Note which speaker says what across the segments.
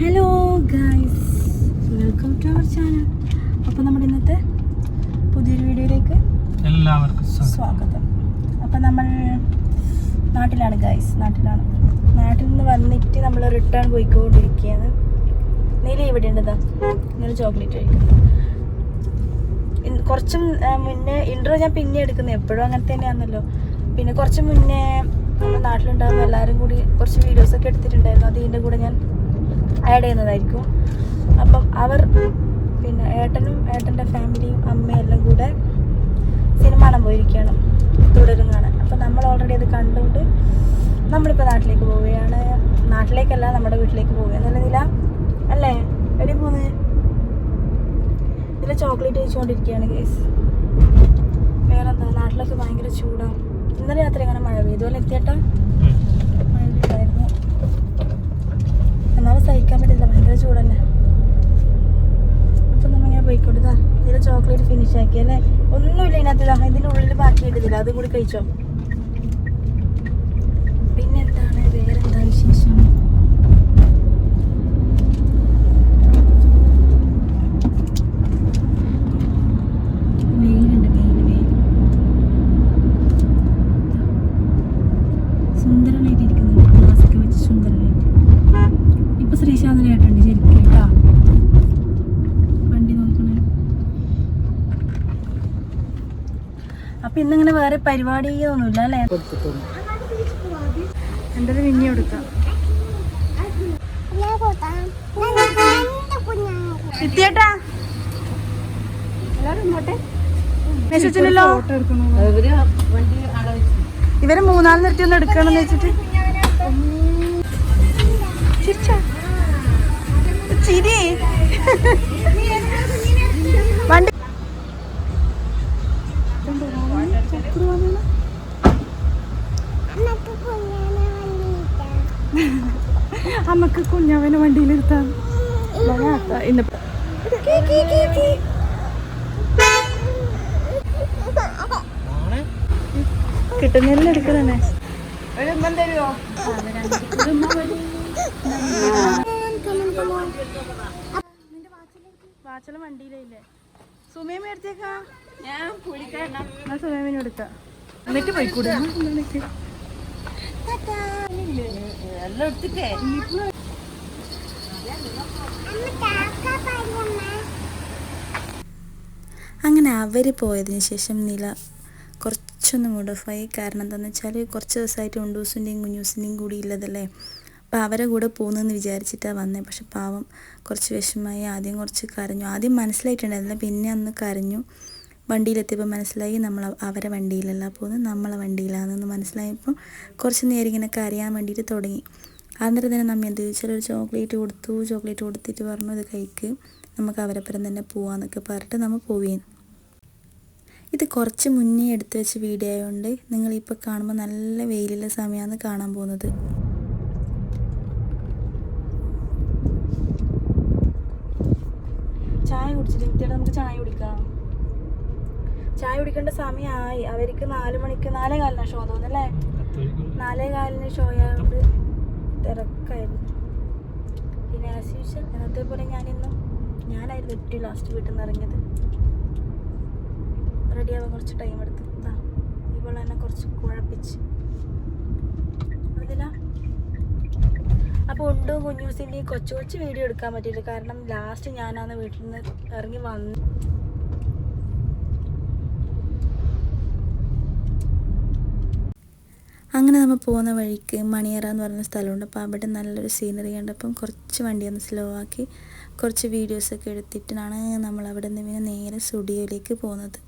Speaker 1: Hello guys welcome to our channel അപ്പോൾ നമ്മുടെ ഇന്നത്തെ പുതിയൊരു വീഡിയോയിലേക്ക്
Speaker 2: എല്ലാവർക്കും സ്വാഗതം.
Speaker 1: അപ്പോൾ നമ്മൾ നാട്ടിലാണ് ഗായ്സ് നാട്ടിലാണ്. നാട്ടിൽ നിന്ന് വന്നിട്ട് നമ്മൾ റിട്ടേൺ പോയിക്കൊണ്ടിരിക്കുകയാണ്. നീല ഇവിടെ ഉണ്ടതാ ഇങ്ങനെ ചോക്ലേറ്റ് കഴിക്കും കുറച്ചും മുന്നേ ഇൻട്രോ ഞാൻ പിന്നെ എടുക്കുന്നത് എപ്പോഴും അങ്ങനെ തന്നെയാണല്ലോ. പിന്നെ കുറച്ച് മുന്നേ നമ്മുടെ നാട്ടിലുണ്ടാകുമ്പോൾ എല്ലാവരും കൂടി കുറച്ച് വീഡിയോസൊക്കെ എടുത്തിട്ടുണ്ടായിരുന്നു. അതിന്റെ കൂടെ ഞാൻ ആഡ് ചെയ്യുന്നതായിരിക്കും. അപ്പം അവർ പിന്നെ ഏട്ടനും ഏട്ടന്റെ ഫാമിലിയും അമ്മയും എല്ലാം കൂടെ സിനിമ കാണാൻ പോയിരിക്കുകയാണ്. തുടരും കാണാൻ. അപ്പം നമ്മൾ ഓൾറെഡി അത് കണ്ടുകൊണ്ട് നമ്മളിപ്പോൾ നാട്ടിലേക്ക് പോവുകയാണ്. നാട്ടിലേക്കല്ല നമ്മുടെ വീട്ടിലേക്ക് പോവുകയാണ്. നല്ല നില അല്ലേ? എവിടെ പോകുന്നത് ഇതിൽ ചോക്ലേറ്റ് കഴിച്ചുകൊണ്ടിരിക്കുകയാണ് കേസ് വേറെന്താ? നാട്ടിലൊക്കെ ഭയങ്കര ചൂടാണ് ഇന്നലെ രാത്രി അങ്ങനെ മഴ പെയ്തു? അല്ലേ എത്തിയേട്ടാ? ഭയങ്കര ചൂടല്ലേ? അപ്പം നമ്മളിങ്ങനെ പോയിക്കൊടുത്താ ഇതിൽ ചോക്ലേറ്റ് ഫിനിഷ് ആക്കിയല്ലേ ഒന്നുമില്ല ഇതിനകത്ത്. ഇതാ ഇതിന്റെ ഉള്ളിൽ ബാക്കി ഇട്ടില്ല അതും കൂടി കഴിച്ചോ? ഇന്നിങ്ങനെ വേറെ പരിപാടിയൊന്നുമില്ല അല്ലേ? എന്റെ മിന്നി കൊടുക്കാം. എത്തിയേട്ടാ എല്ലാവരും ഇങ്ങോട്ടെ. മെസ്സേജിനല്ലോ ഇവർ മൂന്നാൽ നിർത്തി ഒന്ന് എടുക്കണം വെച്ചിട്ട്? ചിരി. അമ്മയ്ക്ക് കുഞ്ഞവനെ വണ്ടിയിലിരുത്താം. ഇന്ന് കിട്ടുന്നില്ല എടുക്കുന്നേ വാച്ചല വണ്ടിയിലേ സുമേമ എടുത്തേക്കാ ഞാൻ സുമേമിനെ എടുക്കാം എന്നിട്ട് പോയിക്കൂടെ? അങ്ങനെ അവർ പോയതിന് ശേഷം നില കുറച്ചൊന്ന് മോഡിഫൈ കാരണം എന്താണെന്ന് വെച്ചാൽ കുറച്ച് ദിവസമായിട്ട് ഉണ്ടൂസിന്റെയും കുഞ്ഞൂസിന്റെയും കൂടി ഇല്ലതല്ലേ. അപ്പോൾ അവരെ കൂടെ പോകുന്നതെന്ന് വിചാരിച്ചിട്ടാണ് വന്നത് പക്ഷെ പാവം കുറച്ച് വിഷമമായി ആദ്യം കുറച്ച് കരഞ്ഞു. ആദ്യം മനസ്സിലായിട്ടുണ്ടായിരുന്നില്ല. പിന്നെ അന്ന് കരഞ്ഞു. വണ്ടിയിലെത്തിയപ്പോൾ മനസ്സിലായി നമ്മൾ അവ- അവരെ വണ്ടിയിലല്ല പോകുന്നത് നമ്മളെ വണ്ടിയിലാണെന്ന് മനസ്സിലായപ്പോൾ കുറച്ച് നേരം ഇങ്ങനെ കരയാൻ വേണ്ടിയിട്ട് തുടങ്ങി. അന്നേരം തന്നെ നമ്മ എന്ത് ചോദിച്ചാൽ ഒരു ചോക്ലേറ്റ് കൊടുത്തു. ചോക്ലേറ്റ് കൊടുത്തിട്ട് പറഞ്ഞു ഇത് കഴിക്ക്. നമുക്ക് അവരപ്പുറം തന്നെ പോവാന്നൊക്കെ പറഞ്ഞിട്ട് നമ്മൾ പോവുകയും ഇത് കുറച്ച് മുന്നേ എടുത്തു വെച്ച വീഡിയോ ആയതുകൊണ്ട് നിങ്ങളിപ്പോൾ കാണുമ്പോൾ നല്ല വെയിലുള്ള സമയമാണ് കാണാൻ പോകുന്നത്. ചായ കുടിച്ചിട്ട് നമുക്ക് ചായ കുടിക്കാം. ചായ കുടിക്കേണ്ട സമയമായി. അവർക്ക് നാല് മണിക്ക് നാലേ കാലിനാ ഷോ തോന്നല്ലേ നാലേ കാലിന് ഷോ ആയതുകൊണ്ട് തിരക്കായിരുന്നു. പിന്നെ ആസ് യൂഷ്വൽ എന്നത്തെ പോലെ ഞാനിന്നും ഞാനായിരുന്നു ഏറ്റവും ലാസ്റ്റ് വീട്ടിൽ നിന്ന് ഇറങ്ങിയത്. റെഡിയാവാൻ കുറച്ച് ടൈം എടുത്തു. ഇപ്പോൾ എന്നെ കുറച്ച് കുഴപ്പിച്ച്. അതില്ല അപ്പോൾ ഉണ്ടും കുഞ്ഞൂസിന്റെയും കൊച്ചു കൊച്ചു വീഡിയോ എടുക്കാൻ പറ്റിയില്ല കാരണം ലാസ്റ്റ് ഞാനാണ് വീട്ടിൽ നിന്ന് ഇറങ്ങി വന്നു അങ്ങനെ നമ്മൾ പോകുന്ന വഴിക്ക് മണിയറ എന്ന് പറയുന്ന സ്ഥലമുണ്ട്. അപ്പോൾ അവിടെ നല്ലൊരു സീനറി കണ്ടപ്പം കുറച്ച് വണ്ടി ഒന്ന് സ്ലോ ആക്കി കുറച്ച് വീഡിയോസൊക്കെ എടുത്തിട്ടാണ് നമ്മൾ അവിടെ നിന്ന് പിന്നെ നേരെ സ്റ്റുഡിയോയിലേക്ക് പോകുന്നത്.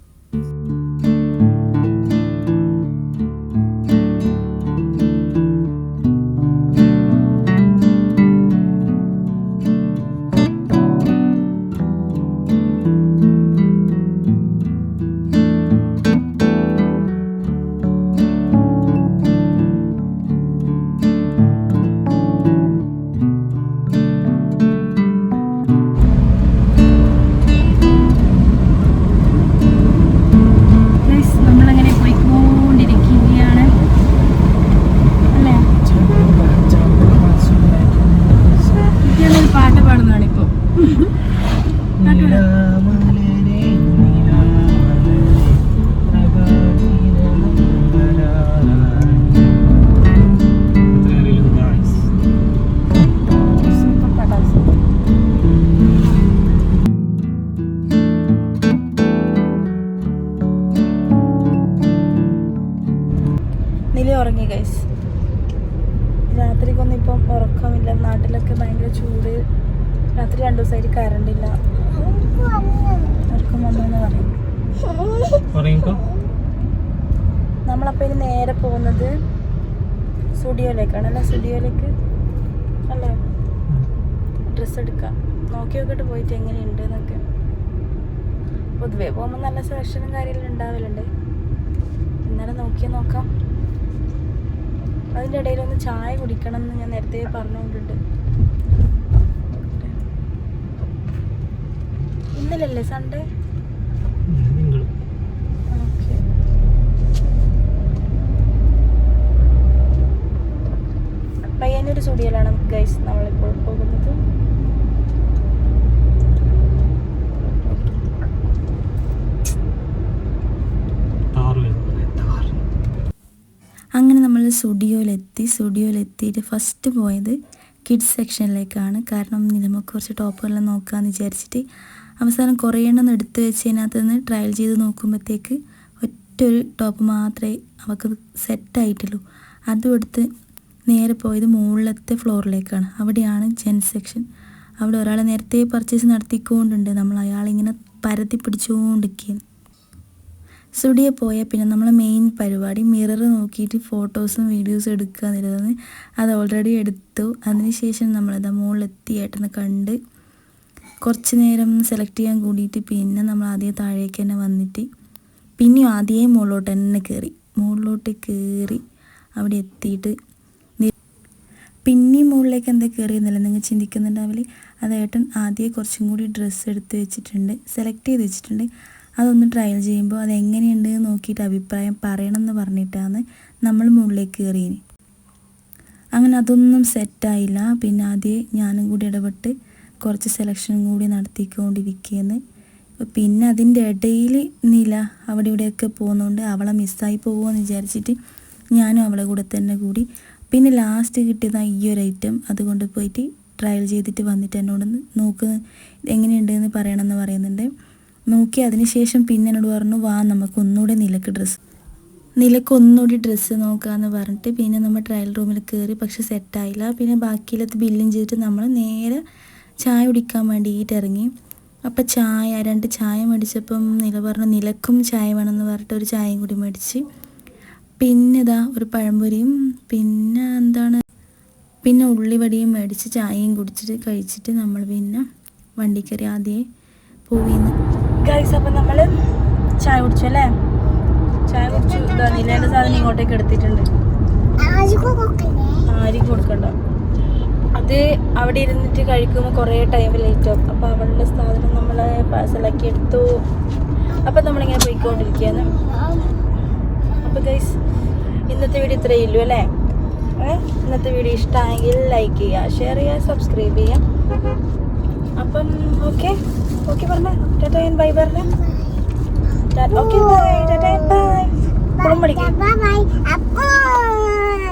Speaker 3: രാത്രിക്കൊന്നും ഇപ്പം ഉറക്കമില്ല. നാട്ടിലൊക്കെ ഭയങ്കര ചൂട്. രാത്രി രണ്ടു ദിവസമായിട്ട് കരണ്ടില്ല ഉറക്കം വന്നു എന്ന് പറയും നമ്മളപ്പോൾ ഇനി നേരെ പോകുന്നത് സ്റ്റുഡിയോയിലേക്കാണ് അല്ലേ സ്റ്റുഡിയോയിലേക്ക് അല്ലേ? ഡ്രസ്സ് എടുക്കാം. നോക്കി നോക്കിയിട്ട് പോയിട്ട് എങ്ങനെയുണ്ട് എന്നൊക്കെ പൊതുവേ പോകുമ്പോൾ നല്ല സെലക്ഷനും കാര്യങ്ങളും ഉണ്ടാവലുണ്ട്. ഇന്നലെ നോക്കി നോക്കാം. അതിന്റെ ഇടയിൽ ഒന്ന് ചായ കുടിക്കണം എന്ന് ഞാൻ നേരത്തെ പറഞ്ഞുകൊണ്ടിട്ട് ഇന്നലല്ലേ സൺഡേ പയ്യന്നൂർ സ്റ്റുഡിയോയിലാണ് ഗൈസ് നമ്മളിപ്പോൾ പോകുന്നത്
Speaker 2: താറ് വരുന്നത് താറ്
Speaker 3: അങ്ങനെ നമ്മൾ സ്റ്റുഡിയോയിലെത്തി സ്റ്റുഡിയോയിലെത്തിയിട്ട് ഫസ്റ്റ് പോയത് കിഡ്സ് സെക്ഷനിലേക്കാണ് കാരണം നമുക്ക് കുറച്ച് ടോപ്പുകളെല്ലാം നോക്കാമെന്ന് വിചാരിച്ചിട്ട് അവസാനം കുറേ എണ്ണം എടുത്ത് വെച്ചതിനകത്ത് നിന്ന് ട്രയൽ ചെയ്ത് നോക്കുമ്പോഴത്തേക്ക് ഒറ്റൊരു ടോപ്പ് മാത്രമേ അവൾക്ക് സെറ്റായിട്ടുള്ളൂ അതും എടുത്ത് നേരെ പോയത് മുകളിലത്തെ ഫ്ലോറിലേക്കാണ് അവിടെയാണ് ജെൻസ് സെക്ഷൻ അവിടെ ഒരാൾ നേരത്തെ പർച്ചേസ് നടത്തിക്കൊണ്ടുണ്ട്. നമ്മൾ അയാളിങ്ങനെ പരത്തി പിടിച്ചുകൊണ്ടിരിക്കുകയാണ് സ്റ്റുഡിയോ പോയാൽ പിന്നെ നമ്മൾ മെയിൻ പരിപാടി മിറർ നോക്കിയിട്ട് ഫോട്ടോസും വീഡിയോസും എടുക്കുക എന്നുള്ളതാണ് അത് ഓൾറെഡി എടുത്തു. അതിനുശേഷം നമ്മളത് മുകളിലെത്തി ഏട്ടനെ കണ്ട് കുറച്ച് നേരം സെലക്ട് ചെയ്യാൻ കൂടിയിട്ട് പിന്നെ നമ്മൾ ആദ്യം താഴേക്ക് തന്നെ വന്നിട്ട് പിന്നെയും ആദ്യമേ മുകളിലോട്ട് തന്നെ കയറി മുകളിലോട്ട് കയറി അവിടെ എത്തിയിട്ട് പിന്നെയും മുകളിലേക്ക് എന്താ കയറിയെന്നല്ല നിങ്ങൾ ചിന്തിക്കുന്നുണ്ടാവില്ലേ? അത് ഏട്ടൻ ആദ്യം കുറച്ചും കൂടി ഡ്രസ്സ് എടുത്ത് വെച്ചിട്ടുണ്ട് സെലക്ട് ചെയ്ത് വെച്ചിട്ടുണ്ട്. അതൊന്ന് ട്രയൽ ചെയ്യുമ്പോൾ അതെങ്ങനെയുണ്ട് എന്ന് നോക്കിയിട്ട് അഭിപ്രായം പറയണം എന്ന് പറഞ്ഞിട്ടാണ് നമ്മൾ മുകളിലേക്ക് കയറിയത്. അങ്ങനെ അതൊന്നും സെറ്റായില്ല പിന്നെ ആദ്യം ഞാനും കൂടി ഇടപെട്ട് കുറച്ച് സെലക്ഷൻ കൂടി നടത്തിക്കൊണ്ടിരിക്കുകയെന്ന് പിന്നെ അതിന്റെ ഇടയിൽ നില അവിടെ ഇവിടെയൊക്കെ പോകുന്നതുകൊണ്ട് അവളെ മിസ്സായി പോകുമെന്ന് വിചാരിച്ചിട്ട് ഞാനും അവളെ കൂടെ തന്നെ കൂടി. പിന്നെ ലാസ്റ്റ് കിട്ടിയത് ഈ ഒരു ഐറ്റം അതുകൊണ്ട് പോയിട്ട് ട്രയൽ ചെയ്തിട്ട് വന്നിട്ട് എന്നോട് നോക്ക് എങ്ങനെയുണ്ടെന്ന് പറയണമെന്ന് പറയുന്നുണ്ട്. നോക്കി അതിനുശേഷം പിന്നെ എന്നോട് പറഞ്ഞു വാ നമുക്ക് ഒന്നുകൂടെ നിലയ്ക്ക് ഡ്രസ്സ് നിലയ്ക്ക് ഒന്നുകൂടി ഡ്രസ്സ് നോക്കാമെന്ന് പറഞ്ഞിട്ട് പിന്നെ നമ്മൾ ട്രയൽ റൂമിൽ കയറി പക്ഷെ സെറ്റായില്ല പിന്നെ ബാക്കിയിലത്ത് ബില്ലും ചെയ്തിട്ട് നമ്മൾ നേരെ ചായ കുടിക്കാൻ വേണ്ടിയിട്ട് ഇറങ്ങി. അപ്പം ചായ രണ്ട് ചായ മേടിച്ചപ്പം നില പറഞ്ഞു നിലക്കും ചായ വേണമെന്ന് പറഞ്ഞിട്ട് ഒരു ചായയും കൂടി മേടിച്ച്. പിന്നെ ഇതാ ഒരു പഴംപൊരിയും പിന്നെ എന്താണ്? പിന്നെ ഉള്ളിവടിയും മേടിച്ച് ചായയും കുടിച്ചിട്ട് കഴിച്ചിട്ട് നമ്മൾ പിന്നെ വണ്ടിക്കറി കയറി ആദ്യമേ പോയിന്ന്. ഗൈസ് അപ്പം നമ്മൾ ചായ കുടിച്ചു അല്ലേ? ചായ കുടിച്ചു. നിലേന്റെ സാധനം ഇങ്ങോട്ടേക്ക് എടുത്തിട്ടുണ്ട്. ആരും കൊടുക്കണ്ട. അത് അവിടെ ഇരുന്നിട്ട് കഴിക്കുമ്പോൾ കുറേ ടൈം ലേറ്റ് ആവും. അപ്പോൾ അവളുടെ സാധനം നമ്മൾ പാഴ്സലാക്കി എടുത്തു. അപ്പം നമ്മളിങ്ങനെ പോയിക്കൊണ്ടിരിക്കുകയാണ്. അപ്പോൾ ഗൈസ് ഇന്നത്തെ വീഡിയോ ഇത്രയേ ഉള്ളൂ അല്ലേ? ഇന്നത്തെ വീഡിയോ ഇഷ്ടമായെങ്കിൽ ലൈക്ക് ചെയ്യുക ഷെയർ ചെയ്യുക സബ്സ്ക്രൈബ് ചെയ്യുക. അപ്പം ഓക്കെ ഓക്കെ പറഞ്ഞേ ടാറ്റ ബൈ പറഞ്ഞേ ഓക്കെ ബൈ ടാറ്റ ബൈ കുളം പഠിക്കും
Speaker 4: Bye bye. Apple.